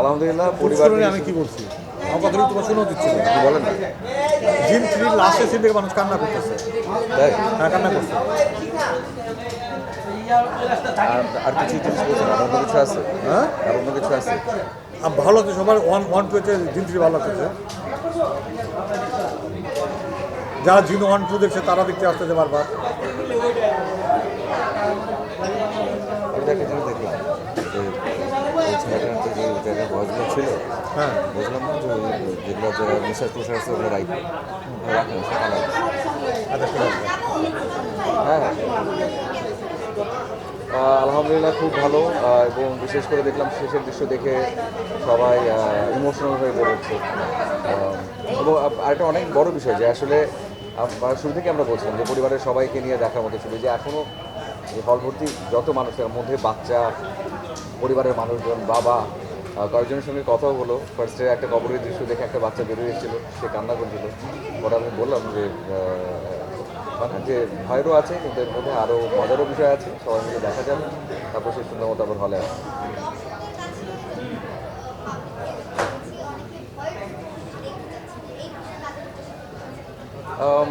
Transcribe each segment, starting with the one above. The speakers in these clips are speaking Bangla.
আলহামদুলিল্লাহ পরিবার আমি কি বলছি? আমার কথা তোমার শোনা দিচ্ছি বলেন না। জিম থ্রির লাস্টের সিন থেকে মানুষ কান্না করতেছে। তাই হ্যাঁ কান্না করছে। আর কিছু জিনিস বলছেন আর অন্য কিছু আছে? হ্যাঁ? আর অন্য কিছু আছে? ভালো লাগছে সবার ওয়ান ওয়ান টু হচ্ছে জিম থ্রি ভালো লাগতেছে যারা জিন ওয়ান টু দেখছে তারা দেখতে আসতেছে বারবার আমি তো একটা জিনিস দেখলাম যে ওই ছেলেটার তো যে জায়গায় বয়সগুলো ছিল হ্যাঁ বুঝলাম না যে যেগুলো যারা নিঃশ্বাস প্রশ্বাস আছে ওগুলো রাখবে রাখেন। আচ্ছা হ্যাঁ হ্যাঁ। আলহামদুলিল্লাহ খুব ভালো এবং বিশেষ করে দেখলাম শেষের দৃশ্য দেখে সবাই ইমোশনাল হয়ে পড়েছে এবং আরেকটা অনেক বড় বিষয় যে আসলে শুরু থেকে আমরা বলছিলাম যে পরিবারের সবাইকে নিয়ে দেখার মতো ছবি যে এখনও হল ভর্তি যত মানুষের মধ্যে বাচ্চা পরিবারের মানুষজন বাবা কয়েকজনের সঙ্গে কথাও হলো। ফার্স্টে একটা কবরের দৃশ্য দেখে একটা বাচ্চা বেরিয়ে এসেছিল সে কান্না করছিল। পরে আমি বললাম যে মানে যে ভয়েরও আছে কিন্তু এর মধ্যে আরও মজারও বিষয় আছে। সবাই মিলে দেখা যাবে তারপর সে সুন্দর মতো আবার হলে আম,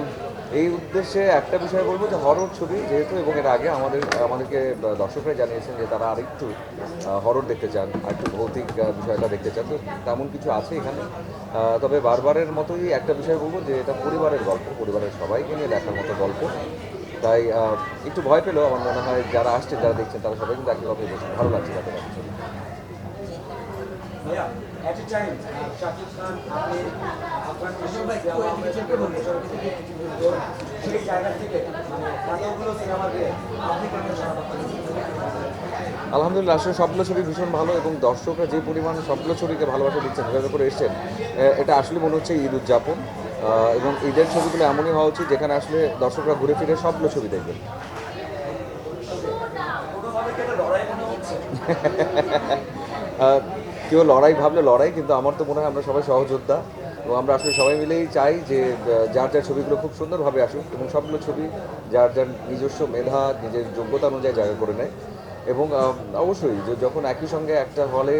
এই উদ্দেশ্যে একটা বিষয় বলব যে হরর ছবি যেহেতু এবং এর আগে আমাদের আমাদেরকে দর্শকরা জানিয়েছেন যে তারা আরেকটু হরর দেখতে চান আর একটু ভৌতিক বিষয়টা দেখতে চান। তো তেমন কিছু আছে এখানে। তবে বারবারের মতোই একটা বিষয় বলব যে এটা পরিবারের গল্প পরিবারের সবাইকে নিয়ে দেখার মতো গল্প। তাই একটু ভয় পেলেও আমার মনে হয় যারা আসছেন যারা দেখছেন তারা সবাই কিন্তু একই কথাই বলছেন ভালো লাগছে তাদের ছবি। সেই জায়গা থেকে এতগুলো সিনেমাকে আপনি কেন সারা পাচ্ছেন? আলহামদুলিল্লাহ আসলে সবগুলো ছবি ভীষণ ভালো এবং দর্শকরা যে পরিমাণ সবগুলো ছবিকে ভালোবাসা দিচ্ছেন যেভাবে করে এসছেন এটা আসলে মনে হচ্ছে ঈদ উদযাপন। এবং ঈদের ছবিগুলো এমনই হওয়া উচিত যেখানে আসলে দর্শকরা ঘুরে ফিরে সবগুলো ছবি দেখবেন কেউ লড়াই ভাবলে লড়াই কিন্তু আমার তো মনে হয় আমরা সবাই সহযোদ্ধা। এবং আমরা আসলে সবাই মিলেই চাই যে যার যার ছবিগুলো খুব সুন্দরভাবে আসুক এবং সবগুলো ছবি যার যার নিজস্ব মেধা, নিজের যোগ্যতা অনুযায়ী জায়গা করে নেয়। এবং অবশ্যই যে যখন একই সঙ্গে একটা হলে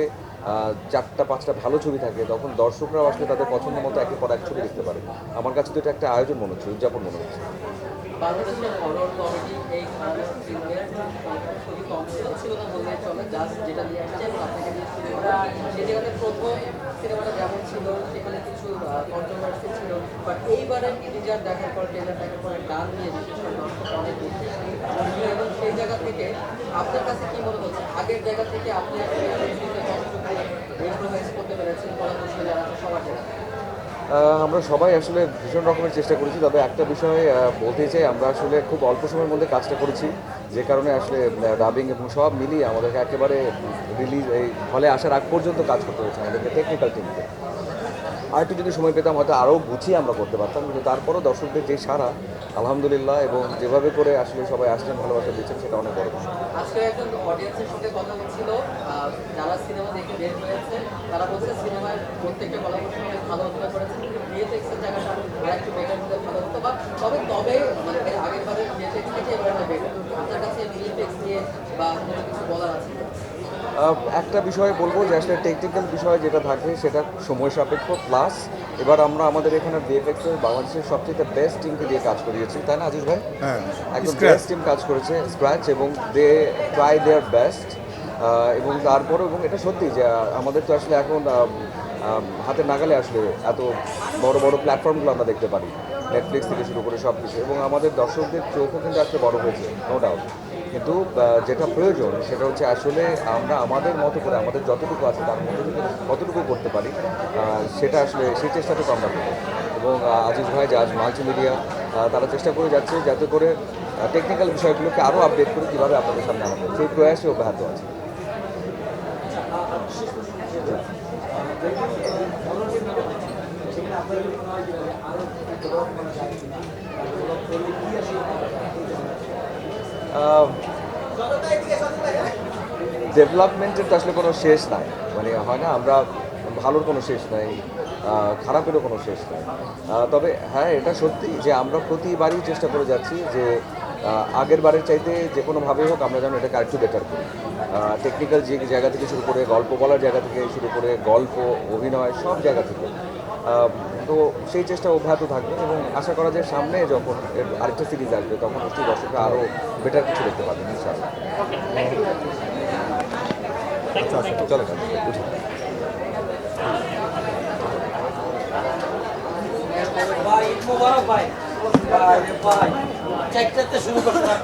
চারটা, পাঁচটা ভালো ছবি থাকে, তখন দর্শকরাও আসলে তাদের পছন্দ মতো একের পর এক ছবি দেখতে পারে। আমার কাছে তো এটা একটা আয়োজন মনে হচ্ছে, উদযাপন মনে হচ্ছে। সিনেমাটা যেমন ছিল, সেখানে কিছু কন্ট্রোভার্সি ছিল বাট এইবারের টিজার দেখার পর ট্রেলার দেখার পরে গান নিয়ে বিশেষ এবং সেই জায়গা থেকে আপনার কাছে কি মনে হচ্ছে? আগের জায়গা থেকে আপনি ইম্প্রোভাইজ করতে পেরেছেন? পরামর্শ যারা সবার জায়গা আমরা সবাই আসলে ভীষণ রকমের চেষ্টা করেছি, তবে একটা বিষয় বলতে চাই, আমরা আসলে খুব অল্প সময়ের মধ্যে কাজটা করেছি, যে কারণে আসলে ডাবিং এবং সব মিলিয়ে আমাদেরকে একেবারে রিলিজ এই হলে আসার আগ পর্যন্ত কাজ করতে হয়েছে আমাদেরকে টেকনিক্যাল টিমকে আর একটু যদি সময় পেতাম, হয়তো আরও গুছিয়ে আমরা করতে পারতাম, কিন্তু তারপরও দর্শকদের যে সারা আলহামদুলিল্লাহ, এবং যেভাবে করে আসলে সবাই আসছেন, ভালোবাসা দিচ্ছেন, সেটা অনেক বড় কথা কিন্তু ভিএফএক্সের জায়গাটা আর একটু বেটার হলে ভালো হতো বা তবে তবে মানে এর আগের বারের ভিএফএক্স থেকে এবার বেটার আপনার কাছে ভিএফএক্স নিয়ে বা কোনো কিছু বলার আছে আহ, একটা বিষয় বলব যে আসলে টেকনিক্যাল বিষয় যেটা থাকে সেটা সময় সাপেক্ষ প্লাস এবার আমরা আমাদের এখানে ভিএফএক্স এর বাংলাদেশের সবচেয়ে বেস্ট টিমকে দিয়ে কাজ করিয়েছি। তাই না আজিজ ভাই? হ্যাঁ একদম বেস্ট টিম কাজ করেছে স্ক্র্যাচ এবং দে ট্রাই দেয়ার বেস্ট এবং তারপরেও এবং এটা সত্যি যে আমাদের তো আসলে এখন হাতের নাগালে আসলে এত বড় বড় প্ল্যাটফর্মগুলো আমরা দেখতে পারি। নেটফ্লিক্স থেকে শুরু করে সব কিছু এবং আমাদের দর্শকদের চোখও কিন্তু আসলে বড় হয়েছে নো ডাউট কিন্তু যেটা প্রয়োজন সেটা হচ্ছে আসলে আমরা আমাদের মতো করে, আমাদের যতটুকু আছে তার মধ্যে কতটুকু করতে পারি সেটা আসলে সেই চেষ্টাটুকু আমরা করি এবং আজিজ ভাই জাজ মাল্টিমিডিয়া তারা চেষ্টা করে যাচ্ছে যাতে করে টেকনিক্যাল বিষয়গুলোকে আরও আপডেট করে কীভাবে আপনাদের সামনে আনা যায়। সেই প্রয়াসে অব্যাহত আছে। ডেভেলপমেন্টের তো আসলে কোনো শেষ নাই। মানে হয় না, আমরা ভালোর কোনো শেষ নাই খারাপেরও কোনো শেষ নাই। তবে হ্যাঁ এটা সত্যি যে আমরা প্রতিবারই চেষ্টা করে যাচ্ছি যে আগের বারের চাইতে যে কোনোভাবেই হোক আমরা যেন এটাকে আরেকটু বেটার করি। টেকনিক্যাল যে জায়গা থেকে শুরু করে গল্প বলার জায়গা থেকে শুরু করে গল্প, অভিনয় সব জায়গা থেকে। তো সেই চেষ্টা অব্যাহত থাকবে এবং আশা করা যায় সামনে যখন এর আরেকটা সিরিজ আসবে তখন নিশ্চয়ই দর্শকরা আরও বেটার কিছু দেখতে পাবেন ইনশাআল্লাহ। আচ্ছা আচ্ছা চলে উঠি ভাই মোবারক ভাই। ভাই ভাই। চারটাতে শুরু করছেন আপনারা